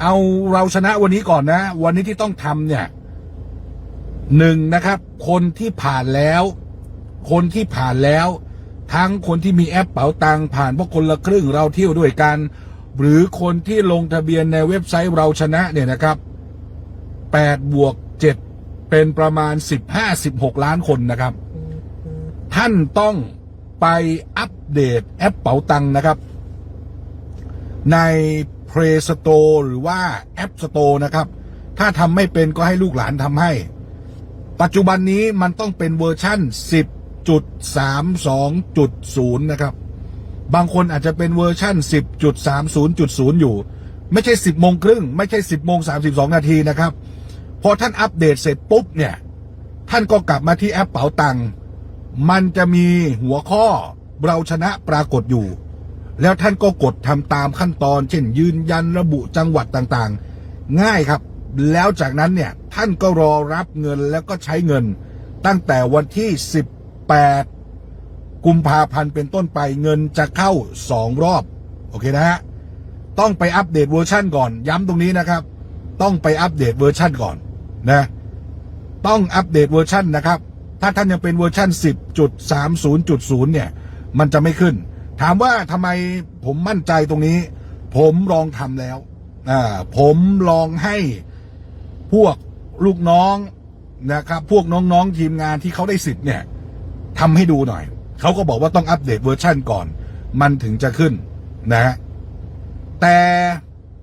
เอาเราชนะวันนี้ก่อนนะ วันนี้ที่ต้องทำเนี่ยหนึ่งนะครับ คนที่ผ่านแล้ว คนที่ผ่านแล้ว ทั้งคนที่มีแอปเป๋าตังผ่านพวกคนละครึ่งเราเที่ยวด้วยกัน หรือคนที่ลงทะเบียนในเว็บไซต์เราชนะเนี่ยนะครับ8บวก7เป็นประมาณ 15-16 ล้านคนนะครับ ท่านต้องไปอัปเดตแอปเป๋าตังนะครับ ใน Play Store หรือว่า App Store นะครับ ถ้าทำไม่เป็นก็ให้ลูกหลานทำให้ ปัจจุบันนี้มันต้องเป็นเวอร์ชั่น 10.32.0 นะครับ บางคนอาจจะเป็นเวอร์ชั่น 10.30.0 อยู่ ไม่ใช่ 10โมงครึ่ง ไม่ใช่ 10โมง32 นาทีนะครับ พอท่านอัปเดตเสร็จปุ๊บเนี่ย ท่านก็กลับมาที่แอปเป๋าตังค์มันจะมีหัวข้อเราชนะปรากฏอยู่ แล้วท่านก็กดทำตามขั้นตอน เช่นยืนยันระบุจังหวัดต่างๆ ง่ายครับ แล้วจากนั้นเนี่ยท่านก็รอรับเงินแล้วก็ใช้เงิน ตั้งแต่วันที่ 18 กุมภาพันธ์เป็นต้นไปเงินจะเข้า 2 รอบ โอเคนะฮะ ต้องไปอัปเดตเวอร์ชั่นก่อน ย้ำตรงนี้นะครับ ต้องไปอัปเดตเวอร์ชั่นก่อนนะต้องอัปเดตเวอร์ชันนะครับ ถ้าท่านยังเป็นเวอร์ชัน10.30.0 เนี่ย มันจะไม่ขึ้น ถามว่าทำไมผมมั่นใจตรงนี้ ผมลองทำแล้วอ่าผมลองให้พวกลูกน้องนะครับ พวกน้องๆทีมงานที่เขาได้สิทธิ์เนี่ยทำให้ดูหน่อย เขาก็บอกว่าต้องอัปเดตเวอร์ชันก่อน มันถึงจะขึ้นนะฮะแต่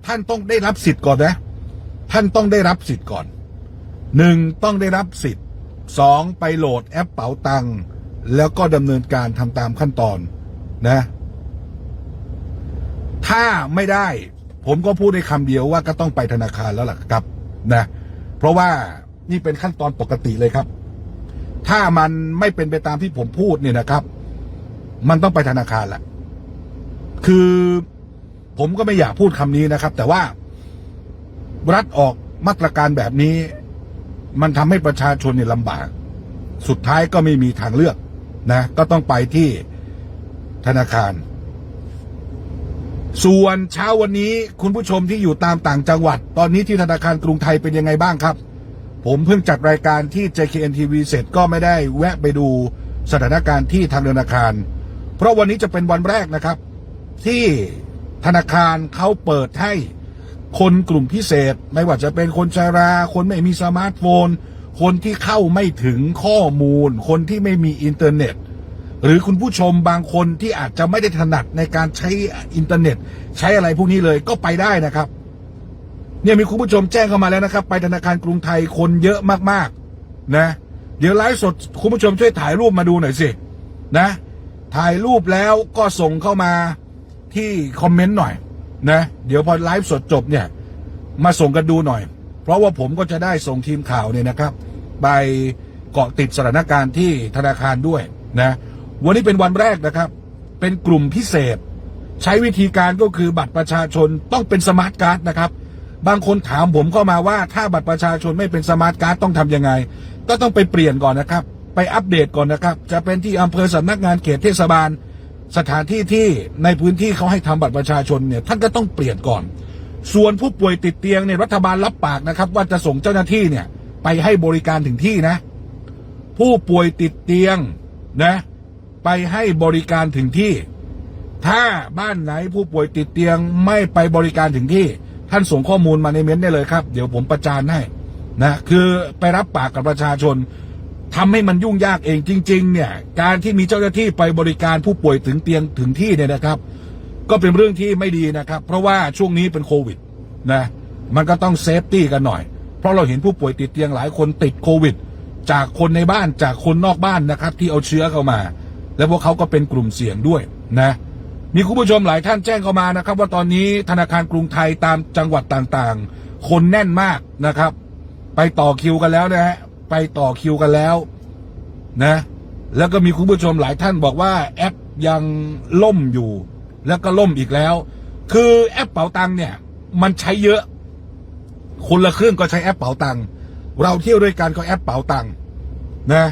ท่านต้องได้รับสิทธิ์ก่อนนะ ท่านต้องได้รับสิทธิ์ก่อนหนึ่งต้องได้รับสิทธิ์สองไปโหลดแอปเป๋าตังค์แล้วก็ดำเนินการทำตามขั้นตอน นะ ถ้าไม่ได้ ผมก็พูดได้คำเดียวว่าก็ต้องไปธนาคารแล้วล่ะครับ นะ เพราะว่านี่เป็นขั้นตอนปกติเลยครับ ถ้ามันไม่เป็นไปตามที่ผมพูดเนี่ยนะครับ มันต้องไปธนาคารละคือผมก็ไม่อยากพูดคำนี้นะครับ แต่ว่ารัฐออกมาตรการแบบนี้ มันทำให้ประชาชนเนี่ยลำบาก สุดท้ายก็ไม่มีทางเลือกนะ ก็ต้องไปที่ ธนาคาร ส่วนเช้าวันนี้คุณผู้ชมที่อยู่ตามต่างจังหวัด ตอนนี้ที่ธนาคารกรุงไทยเป็นยังไงบ้างครับ ผมเพิ่งจัดรายการที่ JKN TV เสร็จก็ไม่ได้แวะไปดูสถานการณ์ที่ทางธนาคาร เพราะวันนี้จะเป็นวันแรกนะครับ ที่ธนาคารเขาเปิดให้คนกลุ่มพิเศษ ไม่ว่าจะเป็นคนชรา คนไม่มีสมาร์ทโฟน คนที่เข้าไม่ถึงข้อมูล คนที่ไม่มีอินเทอร์เน็ต หรือคุณผู้ชมบางคนที่อาจจะไม่ได้ถนัดในการใช้อินเทอร์เน็ต ใช้อะไรพวกนี้เลยก็ไปได้นะครับ เนี่ยมีคุณผู้ชมแจ้งเข้ามาแล้วนะครับ ไปธนาคารกรุงไทยคนเยอะมากๆ นะ เดี๋ยวไลฟ์สดคุณผู้ชมช่วยถ่ายรูปมาดูหน่อยสินะ ถ่ายรูปแล้วก็ส่งเข้ามาที่คอมเมนต์หน่อยนะเดี๋ยวพอไลฟ์สดจบเนี่ย มาส่งกันดูหน่อย เพราะว่าผมก็จะได้ส่งทีมข่าวเนี่ยนะครับ ไปเกาะติดสถานการณ์ที่ธนาคารด้วยนะ วันนี้เป็นวันแรกนะครับ เป็นกลุ่มพิเศษ ใช้วิธีการก็คือบัตรประชาชนต้องเป็นสมาร์ทการ์ดนะครับ บางคนถามผมเข้ามาว่าถ้าบัตรประชาชนไม่เป็นสมาร์ทการ์ดต้องทำยังไง ก็ต้องไปเปลี่ยนก่อนนะครับ ไปอัปเดตก่อนนะครับ จะเป็นที่อำเภอสำนักงานเขตเทศบาล สถานที่ที่ในพื้นที่เขาให้ทำบัตรประชาชนเนี่ยท่านก็ต้องเปลี่ยนก่อน ส่วนผู้ป่วยติดเตียงเนี่ยรัฐบาลรับปากนะครับ ว่าจะส่งเจ้าหน้าที่เนี่ยไปให้บริการถึงที่นะ ผู้ป่วยติดเตียงนะ ไปให้บริการถึงที่ ถ้าบ้านไหนผู้ป่วยติดเตียงไม่ไปบริการถึงที่ ท่านส่งข้อมูลมาในเม้นต์ได้เลยครับ เดี๋ยวผมประจานให้นะคือไปรับปากกับประชาชนทำให้มันยุ่งยากเองจริง ๆ เนี่ย การที่มีเจ้าหน้าที่ไปบริการผู้ป่วยถึงเตียงถึงที่เนี่ยนะครับ ก็เป็นเรื่องที่ไม่ดีนะครับ เพราะว่าช่วงนี้เป็นโควิดนะมันก็ต้องเซฟตี้กันหน่อย เพราะเราเห็นผู้ป่วยติดเตียงหลายคนติดโควิด จากคนในบ้านจากคนนอกบ้านนะครับ ที่เอาเชื้อเข้ามา แล้วพวกเขาก็เป็นกลุ่มเสี่ยงด้วยนะมีคุณผู้ชมหลายท่านแจ้งเข้ามานะครับ ว่าตอนนี้ธนาคารกรุงไทยตามจังหวัดต่างๆ คนแน่นมากนะครับ ไปต่อคิวกันแล้วนะฮะไปต่อคิวกันแล้วนะ แล้วก็มีคุณผู้ชมหลายท่านบอกว่าแอปยังล่มอยู่ แล้วก็ล่มอีกแล้ว คือแอปเป๋าตังเนี่ย มันใช้เยอะ คนละเครื่องก็ใช้แอปเป๋าตังเราเที่ยวด้วยกันก็แอปเป๋าตังนะ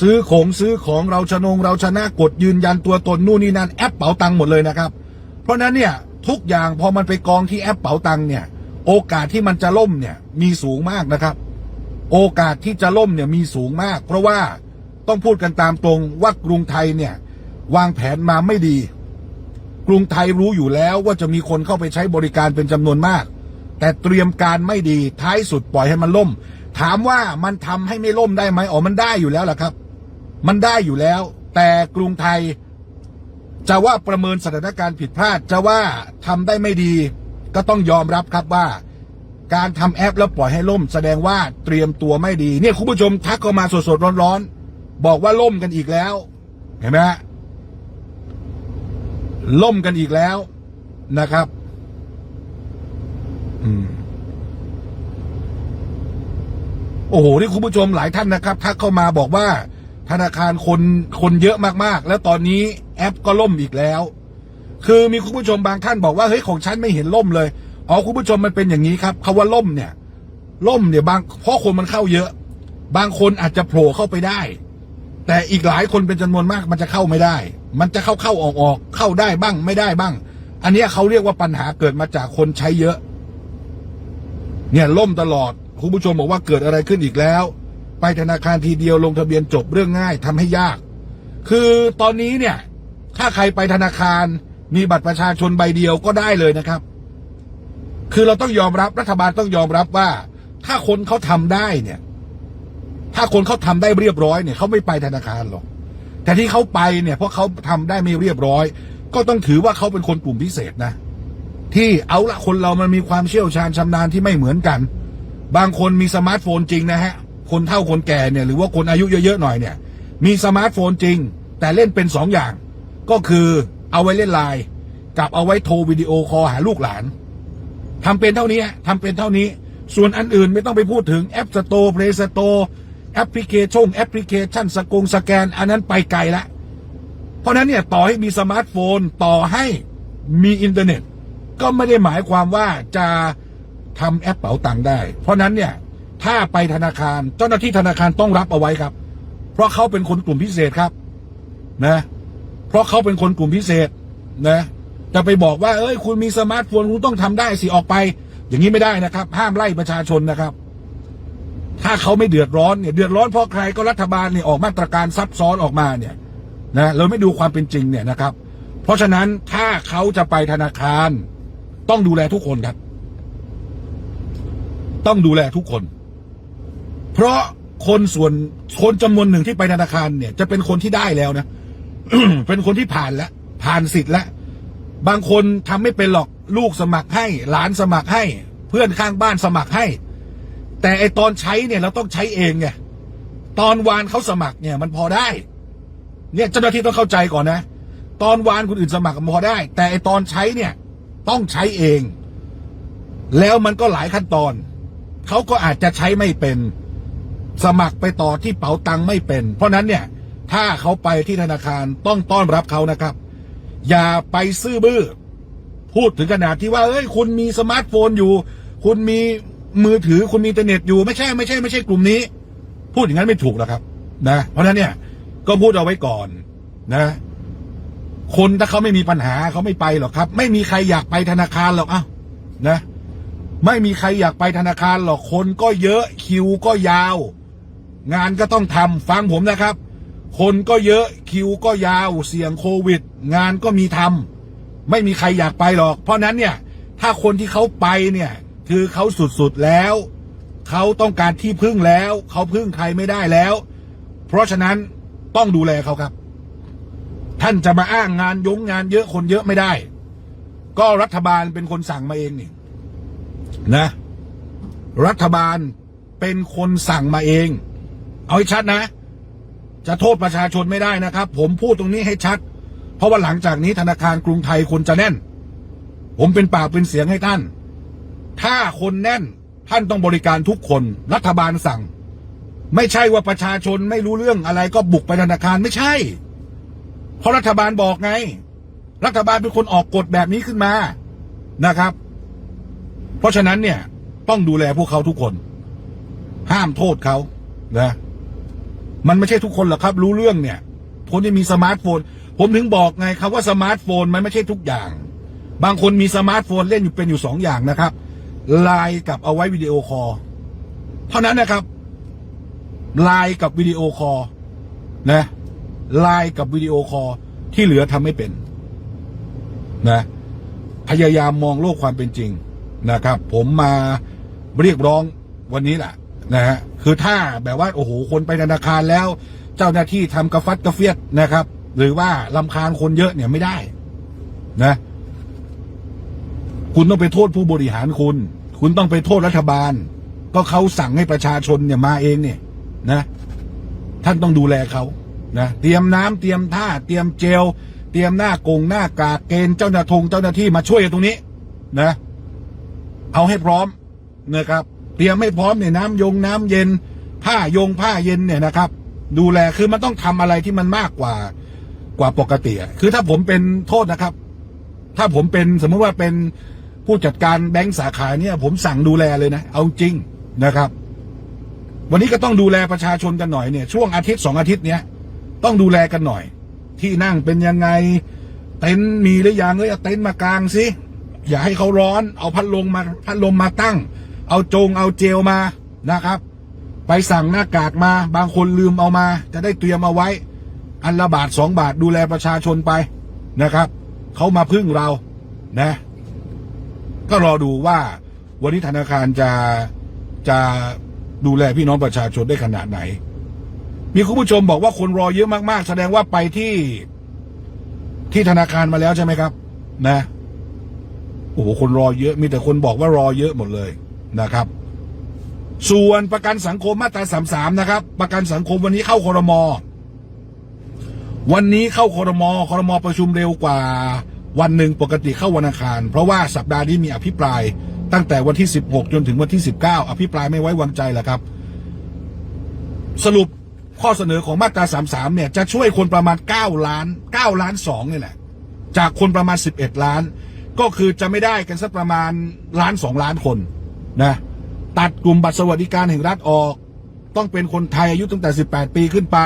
ซื้อของซื้อของเราชนงเราชนะกดยืนยันตัวตนนู่นนี่นั่นแอปเป๋าตังค์หมดเลยนะครับ เพราะนั้นเนี่ยทุกอย่างพอมันไปกองที่แอปเป๋าตังค์เนี่ย โอกาสที่มันจะล่มเนี่ยมีสูงมากนะครับ โอกาสที่จะล่มเนี่ยมีสูงมาก เพราะว่าต้องพูดกันตามตรงว่ากรุงไทยเนี่ยวางแผนมาไม่ดี กรุงไทยรู้อยู่แล้วว่าจะมีคนเข้าไปใช้บริการเป็นจำนวนมาก แต่เตรียมการไม่ดีท้ายสุดปล่อยให้มันล่ม ถามว่ามันทำให้ไม่ล่มได้ไหมอ๋อมันได้อยู่แล้วล่ะครับ มันได้อยู่แล้ว แต่กรุงไทย จะว่าประเมินสถานการณ์ผิดพลาด จะว่าทำได้ไม่ดี ก็ต้องยอมรับครับว่า การทำแอปแล้วปล่อยให้ล่ม แสดงว่าเตรียมตัวไม่ดี เนี่ยคุณผู้ชมทักเข้ามาสดๆร้อนๆบอกว่าล่มกันอีกแล้ว เห็นไหมฮะล่มกันอีกแล้วนะครับ อืมโอ้โห นี่คุณผู้ชมหลายท่านนะครับทักเข้ามาบอกว่า ธนาคารคนคนเยอะมากๆ แล้วตอนนี้แอปก็ล่มอีกแล้ว คือมีคุณผู้ชมบางท่านบอกว่าเฮ้ยของฉันไม่เห็นล่มเลยอ๋อคุณผู้ชมมันเป็นอย่างนี้ครับคาว่าล่มเนี่ย ล่มเนี่ยบางเพราะคนมันเข้าเยอะ บางคนอาจจะโผล่เข้าไปได้ แต่อีกหลายคนเป็นจำนวนมากมันจะเข้าไม่ได้ มันจะเข้าเข้าออกออกเข้าได้บ้างไม่ได้บ้าง อันนี้เขาเรียกว่าปัญหาเกิดมาจากคนใช้เยอะ เนี่ยล่มตลอดคุณผู้ชมบอกว่าเกิดอะไรขึ้นอีกแล้ว ไปธนาคารทีเดียวลงทะเบียนจบเรื่องง่ายทำให้ยาก คือตอนนี้เนี่ย ถ้าใครไปธนาคารมีบัตรประชาชนใบเดียวก็ได้เลยนะครับ คือเราต้องยอมรับรัฐบาลต้องยอมรับว่า ถ้าคนเขาทำได้เนี่ย ถ้าคนเขาทำได้เรียบร้อยเนี่ยเขาไม่ไปธนาคารหรอกแต่ที่เขาไปเนี่ย เพราะเขาทำได้ไม่เรียบร้อย ก็ต้องถือว่าเขาเป็นคนกลุ่มพิเศษนะ ที่เอาละคนเรามันมีความเชี่ยวชาญชำนาญที่ไม่เหมือนกัน บางคนมีสมาร์ทโฟนจริงนะฮะ คนเฒ่าคนแก่เนี่ยหรือว่าคนอายุเยอะๆหน่อยเนี่ย มีสมาร์ทโฟนจริง แต่เล่นเป็นสองอย่าง ก็คือเอาไว้เล่นไลน์กับเอาไว้โทรวิดีโอคอลหาลูกหลานทำเป็นเท่านี้ฮะทำเป็นเท่านี้ ส่วนอันอื่นไม่ต้องไปพูดถึงแอปสโตร์เพลย์สโตร์แอปพลิเคชันแอปพลิเคชันสกงสแกน อันนั้นไปไกลละเพราะนั้นเนี่ยต่อให้มีสมาร์ทโฟนต่อให้มีอินเทอร์เน็ต ก็ไม่ได้หมายความว่าจะทำแอปเป๋าตังค์ได้ เพราะนั้นเนี่ย ถ้าไปธนาคาร เจ้าหน้าที่ธนาคารต้องรับเอาไว้ครับ เพราะเขาเป็นคนกลุ่มพิเศษครับ นะ เพราะเขาเป็นคนกลุ่มพิเศษ นะ จะไปบอกว่า เอ้ย คุณมีสมาร์ทโฟนคุณต้องทำได้สิออกไป อย่างนี้ไม่ได้นะครับ ห้ามไล่ประชาชนนะครับ ถ้าเขาไม่เดือดร้อนเนี่ยเดือดร้อนเพราะใครก็รัฐบาลเนี่ยออกมาตรการซับซ้อนออกมาเนี่ย นะเราไม่ดูความเป็นจริงเนี่ยนะครับ เพราะฉะนั้นถ้าเขาจะไปธนาคาร ต้องดูแลทุกคนครับ ต้องดูแลทุกคน เพราะคนส่วนคนจำนวนหนึ่งที่ไปธนาคารเนี่ย จะเป็นคนที่ได้แล้วนะเป็นคนที่ผ่านแล้วผ่านสิทธิ์แล้วบางคนทำไม่เป็นหรอกลูกสมัครให้ หลานสมัครให้ เพื่อนข้างบ้านสมัครให้ แต่ไอตอนใช้เนี่ยเราต้องใช้เองไงตอนวานเขาสมัครเนี่ย มันพอได้ เนี่ยเจ้าหน้าที่ต้องเข้าใจก่อนนะ ตอนวานคนอื่นสมัครมันพอได้ แต่ไอตอนใช้เนี่ย ต้องใช้เอง แล้วมันก็หลายขั้นตอนเขาก็อาจจะใช้ไม่เป็น สมัครไปต่อที่เป๋าตังค์ไม่เป็น เพราะนั้นเนี่ย ถ้าเขาไปที่ธนาคารต้องต้อนรับเขานะครับ อย่าไปซื่อบื้อ พูดถึงขนาดที่ว่าเอ้ย คุณมีสมาร์ทโฟนอยู่ คุณมีมือถือคุณมีอินเทอร์เน็ตอยู่ไม่ใช่ไม่ใช่ไม่ใช่กลุ่มนี้ พูดอย่างนั้นไม่ถูกหรอกครับ นะ เพราะฉะนั้นเนี่ย ก็พูดเอาไว้ก่อนนะ คนถ้าเขาไม่มีปัญหาเขาไม่ไปหรอกครับ ไม่มีใครอยากไปธนาคารหรอกเอ้านะ ไม่มีใครอยากไปธนาคารหรอกคนก็เยอะคิวก็ยาว งานก็ต้องทำฟังผมนะครับ คนก็เยอะคิวก็ยาวเสี่ยงโควิด งานก็มีทำไม่มีใครอยากไปหรอก เพราะนั้นเนี่ย ถ้าคนที่เขาไปเนี่ย คือเขาสุดๆแล้วเขาต้องการที่พึ่งแล้วเขาพึ่งใครไม่ได้แล้ว เพราะฉะนั้นต้องดูแลเขาครับ ท่านจะมาอ้างงานยงงานเยอะคนเยอะไม่ได้ ก็รัฐบาลเป็นคนสั่งมาเองนี่นะ รัฐบาลเป็นคนสั่งมาเอง เอาให้ชัดนะ จะโทษประชาชนไม่ได้นะครับ ผมพูดตรงนี้ให้ชัด เพราะว่าหลังจากนี้ธนาคารกรุงไทยคนจะแน่น ผมเป็นปากเป็นเสียงให้ท่าน ถ้าคนแน่นท่านต้องบริการทุกคนรัฐบาลสั่ง ไม่ใช่ว่าประชาชนไม่รู้เรื่องอะไรก็บุกไปธนาคารไม่ใช่ เพราะรัฐบาลบอกไง รัฐบาลเป็นคนออกกฎแบบนี้ขึ้นมานะครับ เพราะฉะนั้นเนี่ยต้องดูแลพวกเขาทุกคน ห้ามโทษเขานะ มันไม่ใช่ทุกคนหรอกครับ รู้เรื่องเนี่ย คนที่มีสมาร์ทโฟน ผมถึงบอกไงครับว่าสมาร์ทโฟนมันไม่ใช่ทุกอย่าง บางคนมีสมาร์ทโฟนเล่นอยู่เป็นอยู่สองอย่างนะครับไลน์กับเอาไว้วิดีโอคอลเท่านั้นนะครับไลน์กับวิดีโอคอลนะไลน์กับวิดีโอคอลที่เหลือทำไม่เป็นนะพยายามมองโลกความเป็นจริงนะครับ ผมมาเรียกร้องวันนี้แหละ นะฮะคือถ้าแบบว่าโอ้โหคนไปธนาคารแล้ว เจ้าหน้าที่ทำกระฟัดกระเฟียดนะครับ หรือว่าลำคาญคนเยอะเนี่ยไม่ได้ นะ คุณต้องไปโทษผู้บริหารคุณ คุณต้องไปโทษรัฐบาล ก็เขาสั่งให้ประชาชนเนี่ยมาเองเนี่ยนะท่านต้องดูแลเขานะเตรียมน้ำเตรียมท่าเตรียมเจล เตรียมหน้ากงหน้ากากเกณฑ์เจ้าหน้าทงเจ้าหน้าที่มาช่วยตรงนี้ นะ เอาให้พร้อมนะครับ เตรียมให้พร้อมเนี่ยน้ำยงน้ำเย็น ผ้ายงผ้าเย็นเนี่ยนะครับ ดูแลคือมันต้องทำอะไรที่มันมากกว่ากว่าปกติคือถ้าผมเป็นโทษนะครับ ถ้าผมเป็นสมมติว่าเป็นผู้จัดการแบงก์สาขาเนี่ย ผมสั่งดูแลเลยนะ เอาจริงนะครับ วันนี้ก็ต้องดูแลประชาชนกันหน่อยเนี่ยช่วงอาทิตย์สองอาทิตย์เนี้ยต้องดูแลกันหน่อย ที่นั่งเป็นยังไง เต็นท์มีหรือยังเอ้ยเอาเต็นท์มากางสิอย่าให้เขาร้อน เอาพัดลมมาพัดลมมาตั้ง เอาจงเอาเจลมานะครับ ไปสั่งหน้ากากมา บางคนลืมเอามา จะได้เตรียมเอาไว้ อันละบาทสองบาทดูแลประชาชนไปนะครับเขามาพึ่งเรานะ ก็รอดูว่าวันนี้ธนาคารจะจะดูแลพี่น้องประชาชนได้ขนาดไหน มีคุณผู้ชมบอกว่าคนรอเยอะมากๆ แสดงว่าไปที่ที่ธนาคารมาแล้วใช่ไหมครับ นะโอ้โหคนรอเยอะ มีแต่คนบอกว่ารอเยอะหมดเลย นะครับ ส่วนประกันสังคมมาตราสามสามนะครับ ประกันสังคมวันนี้เข้าคอรมอวันนี้เข้าคอรมอคอรมอประชุมเร็วกว่า วันหนึ่งปกติเข้าวันอังคาร เพราะว่าสัปดาห์นี้มีอภิปราย ตั้งแต่วันที่ 16 จนถึงวันที่ 19 อภิปรายไม่ไว้วางใจแหละครับ สรุปข้อเสนอของมาตรา 33 เนี่ย จะช่วยคนประมาณ 9 ล้าน 9 ล้าน2นี่แหละ จากคนประมาณ 11 ล้าน ก็คือจะไม่ได้กันสักประมาณล้าน 2 ล้านคน นะตัดกลุ่มบัตรสวัสดิการแห่งรัฐออก ต้องเป็นคนไทยอายุตั้งแต่ 18 ปีขึ้นไป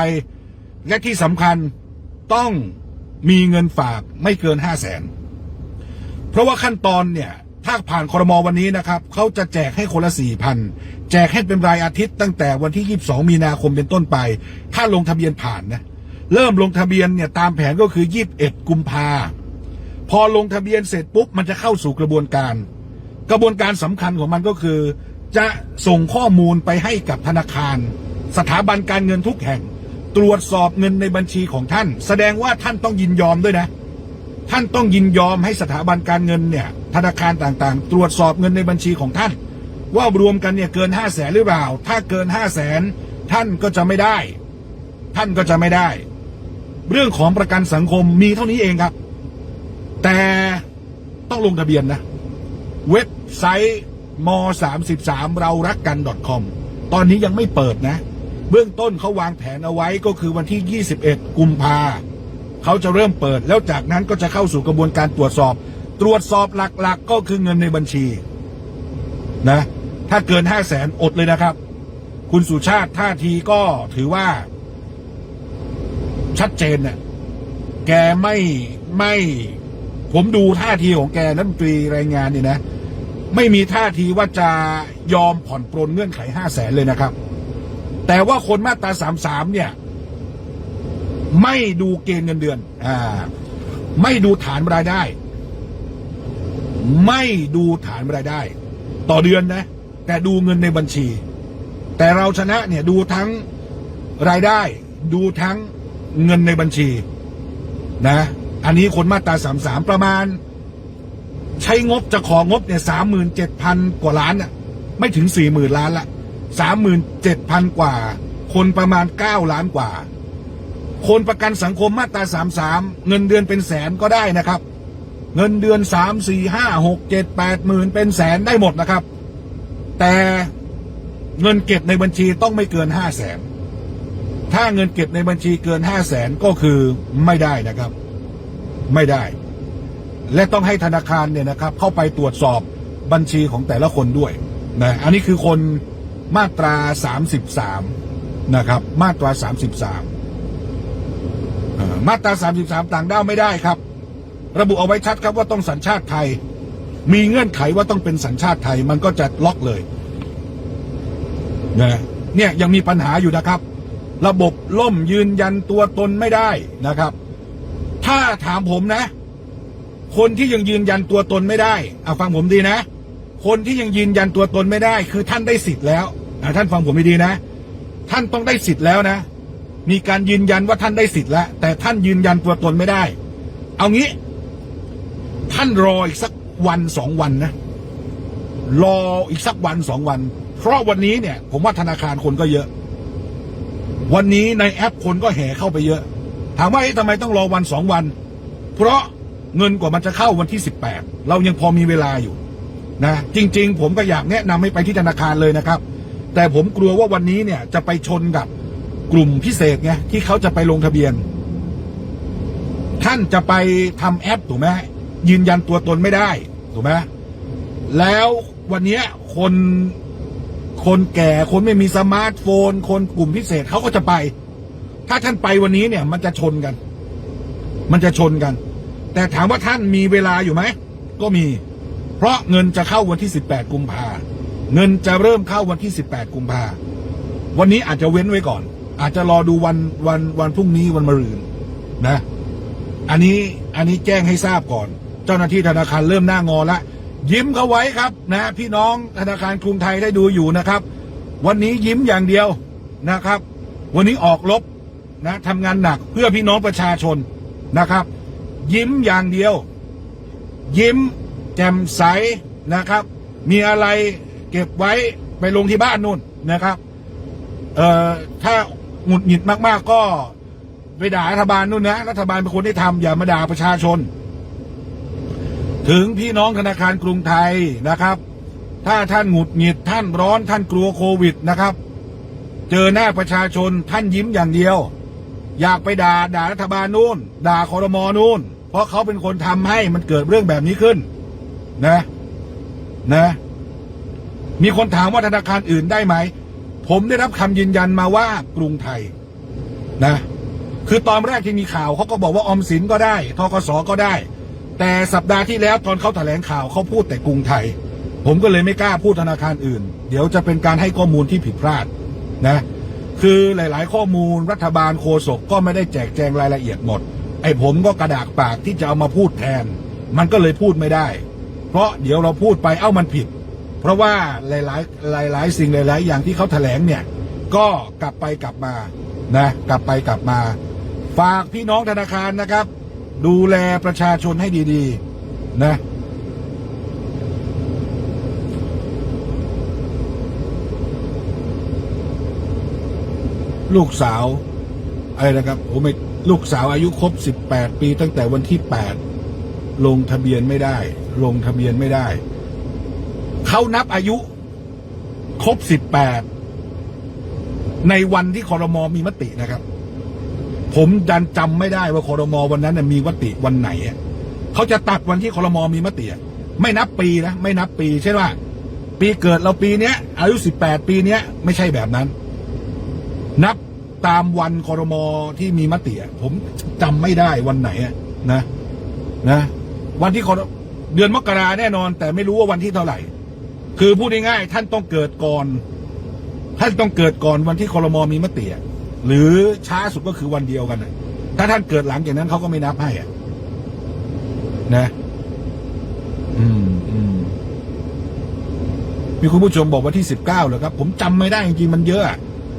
และที่สำคัญต้องมีเงินฝากไม่เกิน 5 0 0แสนเพราะว่าขั้นตอนเนี่ย ถ้าผ่านคอรมอวันนี้นะครับ เขาจะแจกให้คนละสี่พันแจกให้เป็นรายอาทิตย์ตั้งแต่วันที่ 22 มีนาคมเป็นต้นไป ถ้าลงทะเบียนผ่านนะเริ่มลงทะเบียนเนี่ยตามแผนก็คือ 21 กุมภาพอลงทะเบียนเสร็จปุ๊บมันจะเข้าสู่กระบวนการ กระบวนการสำคัญของมันก็คือ จะส่งข้อมูลไปให้กับธนาคาร สถาบันการเงินทุกแห่ง ตรวจสอบเงินในบัญชีของท่าน แสดงว่าท่านต้องยินยอมด้วยนะ ท่านต้องยินยอมให้สถาบันการเงินเนี่ย ธนาคารต่างๆ ตรวจสอบเงินในบัญชีของท่าน ว่ารวมกันเนี่ยเกินห้าแสนหรือเปล่า ถ้าเกินห้าแสนท่านก็จะไม่ได้ ท่านก็จะไม่ได้ เรื่องของประกันสังคมมีเท่านี้เองครับ แต่ต้องลงทะเบียนนะ เว็บไซต์ม33เรารักกัน .com ตอนนี้ยังไม่เปิดนะ เบื้องต้นเขาวางแผนเอาไว้ก็คือวันที่ 21 กุมภาเขาจะเริ่มเปิด แล้วจากนั้นก็จะเข้าสู่กระบวนการตรวจสอบ ตรวจสอบหลักๆก็คือเงินในบัญชีนะ ถ้าเกิน 5 0 0แสนอดเลยนะครับ คุณสุชาติท่าทีก็ถือว่า ชัดเจนเนี่ยแกไม่ไม่ ผมดูท่าทีของแกนัฐมนตรีแรงงานเนี่ยนะ ไม่มีท่าทีว่าจะยอมผ่อนปรนเงื่อนไขห้าแสนเลยนะครับ แต่ว่าคนมาตราสามสามเนี่ย ไม่ดูเกณฑ์เงินเดือน อ่า ไม่ดูฐานรายได้ ไม่ดูฐานรายได้ ต่อเดือนนะ แต่ดูเงินในบัญชี แต่เราชนะเนี่ยดูทั้งรายได้ ดูทั้งเงินในบัญชี นะ อันนี้คนมาตราสามสามประมาณ ใช้งบจะของบเนี่ยสามหมื่นเจ็ดพันกว่าล้านอะไม่ถึงสี่หมื่นล้านละสามหมื่นเจ็ดพันกว่า คนประมาณเก้าล้านกว่า คนประกันสังคมมาตราสามสามเงินเดือนเป็นแสนก็ได้นะครับ เงินเดือนสามสี่ห้าหกเจ็ดแปดหมื่นเป็นแสนได้หมดนะครับ แต่เงินเก็บในบัญชีต้องไม่เกินห้าแสนถ้าเงินเก็บในบัญชีเกินห้าแสนก็คือไม่ได้นะครับ ไม่ได้ และต้องให้ธนาคารเนี่ยนะครับ เข้าไปตรวจสอบบัญชีของแต่ละคนด้วยนะอันนี้คือคนมาตราสามสิบสามนะครับ มาตราสามสิบสามมาตราสามสิบสามต่างด้าวไม่ได้ครับ ระบุเอาไว้ชัดครับว่าต้องสัญชาติไทย มีเงื่อนไขว่าต้องเป็นสัญชาติไทยมันก็จะล็อกเลยนะเนี่ยยังมีปัญหาอยู่นะครับ ระบบล่มยืนยันตัวตนไม่ได้นะครับ ถ้าถามผมนะ คนที่ยังยืนยันตัวตนไม่ได้เอาฟังผมดีนะ คนที่ยังยืนยันตัวตนไม่ได้ คือท่านได้สิทธิ์แล้วท่านฟังผมดีๆนะ ท่านต้องได้สิทธิ์แล้วนะ มีการยืนยันว่าท่านได้สิทธิ์แล้ว แต่ท่านยืนยันตัวตนไม่ได้ เอางี้ ท่านรออีกสักวันสองวันนะ รออีกสักวันสองวัน เพราะวันนี้เนี่ย ผมว่าธนาคารคนก็เยอะ วันนี้ในแอปคนก็แห่เข้าไปเยอะ ถามว่าเอ๊ะทำไมต้องรอวันสองวัน เพราะเงินกว่ามันจะเข้าวันที่สิบแปดเรายังพอมีเวลาอยู่นะจริง ๆ ผมก็อยากแนะนำให้ไปที่ธนาคารเลยนะครับ แต่ผมกลัวว่าวันนี้เนี่ยจะไปชนกับกลุ่มพิเศษไงที่เขาจะไปลงทะเบียน ท่านจะไปทำแอปถูกไหมยืนยันตัวตนไม่ได้ถูกไหมแล้ววันนี้คนคนแก่คนไม่มีสมาร์ทโฟน คนกลุ่มพิเศษเขาก็จะไป ถ้าท่านไปวันนี้เนี่ย มันจะชนกัน มันจะชนกัน แต่ถามว่าท่านมีเวลาอยู่ไหม ก็มี เพราะเงินจะเข้าวันที่ 18 กุมภาเงินจะเริ่มเข้าวันที่ 18 กุมภาวันนี้อาจจะเว้นไว้ก่อน อาจจะรอดูวันวันวันพรุ่งนี้วันมะรืนนะ อันนี้อันนี้แจ้งให้ทราบก่อน เจ้าหน้าที่ธนาคารเริ่มหน้างอละยิ้มเขาไว้ครับนะ พี่น้องธนาคารกรุงไทยได้ดูอยู่นะครับ วันนี้ยิ้มอย่างเดียวนะครับ วันนี้ออกลบ นะทำงานหนักเพื่อพี่น้องประชาชนนะครับ ยิ้มอย่างเดียว ยิ้มแจ่มใสนะครับ มีอะไรเก็บไว้ไปลงที่บ้านนู่นนะครับเอ่อถ้าหงุดหงิดมาก ๆ ก็ไปด่ารัฐบาลนู่นนะรัฐบาลเป็นคนที่ทำอย่ามาด่าประชาชน ถึงพี่น้องธนาคารกรุงไทยนะครับ ถ้าท่านหงุดหงิดท่านร้อนท่านกลัวโควิดนะครับ เจอหน้าประชาชนท่านยิ้มอย่างเดียว อยากไปด่าด่ารัฐบาลนู่น ด่าคอรมอนู่น เพราะเขาเป็นคนทำให้มันเกิดเรื่องแบบนี้ขึ้น นะ นะ มีคนถามว่าธนาคารอื่นได้ไหม ผมได้รับคำยืนยันมาว่ากรุงไทย นะ คือตอนแรกที่มีข่าวเขาก็บอกว่าออมสินก็ได้ทกสก็ได้ แต่สัปดาห์ที่แล้วตอนเขาแถลงข่าวเขาพูดแต่กรุงไทย ผมก็เลยไม่กล้าพูดธนาคารอื่น เดี๋ยวจะเป็นการให้ข้อมูลที่ผิดพลาด นะ คือหลาย ๆ ข้อมูลรัฐบาลโฆษกก็ไม่ได้แจกแจงรายละเอียดหมด ไอ้ผมก็กระดากปากที่จะเอามาพูดแทน มันก็เลยพูดไม่ได้ เพราะเดี๋ยวเราพูดไปเอ้ามันผิด เพราะว่าหลาย ๆ หลาย ๆ สิ่งหลาย ๆ อย่างที่เขาแถลงเนี่ย ก็กลับไปกลับมานะกลับไปกลับมา ฝากพี่น้องธนาคารนะครับ ดูแลประชาชนให้ดี ๆ นะ ลูกสาวอะไรนะครับผมไม่ลูกสาวอายุครบสิบแปดปี ตั้งแต่วันที่แปดลงทะเบียนไม่ได้ ลงทะเบียนไม่ได้ เขานับอายุ ครบสิบแปดในวันที่คอรมอมีมตินะครับ ผมดันจำไม่ได้ว่าคอรมอวันนั้นมีมติวันไหนเขาจะตัดวันที่คอรมอมีมติไม่นับปีนะ ไม่นับปี ใช่ป่ะปีเกิดเราปีเนี้ย อายุสิบแปดปีเนี้ย ไม่ใช่แบบนั้น นับตามวันคอรมอที่มีมติผมจำไม่ได้วันไหนนะ นะ วันที่คอเดือนมกราแน่นอน แต่ไม่รู้ว่าวันที่เท่าไหร่ คือพูดง่ายๆท่านต้องเกิดก่อนท่านต้องเกิดก่อนวันที่คอรมอมีมติหรือช้าสุดก็คือวันเดียวกันถ้าท่านเกิดหลังจากนั้นเขาก็ไม่นับให้อะนะ อืมอืมมีคุณผู้ชมบอกว่าที่สิบเก้าเหรอครับ ผมจำไม่ได้จริงๆมันเยอะ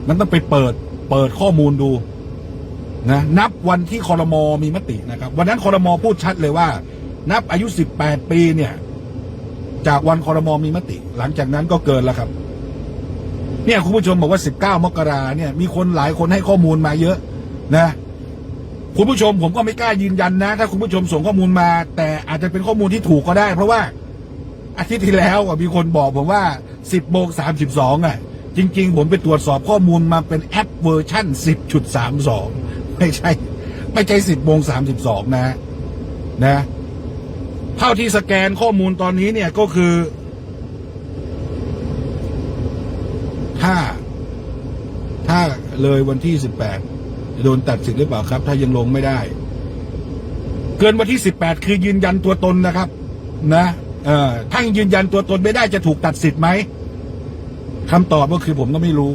อะมันต้องไปเปิดเปิดข้อมูลดูนะนับวันที่คอรมอมีมตินะครับ วันนั้นคอรมอพูดชัดเลยว่า นับอายุสิบแปดปีเนี่ย จากวันคอรมอมีมติ หลังจากนั้นก็เกินแล้วครับ เนี่ยคุณผู้ชมบอกว่าสิบเก้ามกราเนี่ย มีคนหลายคนให้ข้อมูลมาเยอะนะคุณผู้ชมผมก็ไม่กล้ายืนยันนะ ถ้าคุณผู้ชมส่งข้อมูลมา แต่อาจจะเป็นข้อมูลที่ถูกก็ได้ เพราะว่าอาทิตย์ที่แล้วมีคนบอกผมว่าสิบโมงสามสิบสองอะ จริง ๆ ผมไปตรวจสอบข้อมูลมาเป็นแอปเวอร์ชั่นสิบจุดสามสองไม่ใช่ ไม่ใช่สิบโมงสามสิบสองนะนะเท่าที่สแกนข้อมูลตอนนี้เนี่ยก็คือ ถ้า ถ้าเลยวันที่สิบแปดจะโดนตัดสิทธิ์หรือเปล่าครับ ถ้ายังลงไม่ได้ เกินวันที่สิบแปดคือยืนยันตัวตนนะครับ นะเอ่อถ้ายืนยันตัวตนไม่ได้จะถูกตัดสิทธิ์ไหม คำตอบก็คือผมก็ไม่รู้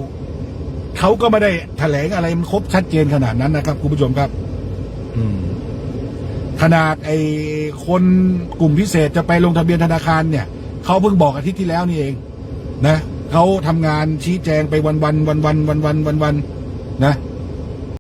เขาก็ไม่ได้แถลงอะไรมันครบชัดเจนขนาดนั้นนะครับคุณผู้ชมครับอืมขนาดไอ้คนกลุ่มพิเศษจะไปลงทะเบียนธนาคารเนี่ยเขาเพิ่งบอกอาทิตย์ที่แล้วนี่เอง นะเขาทำงานชี้แจงไปวันวันวันวันวันวันวันวันๆนะ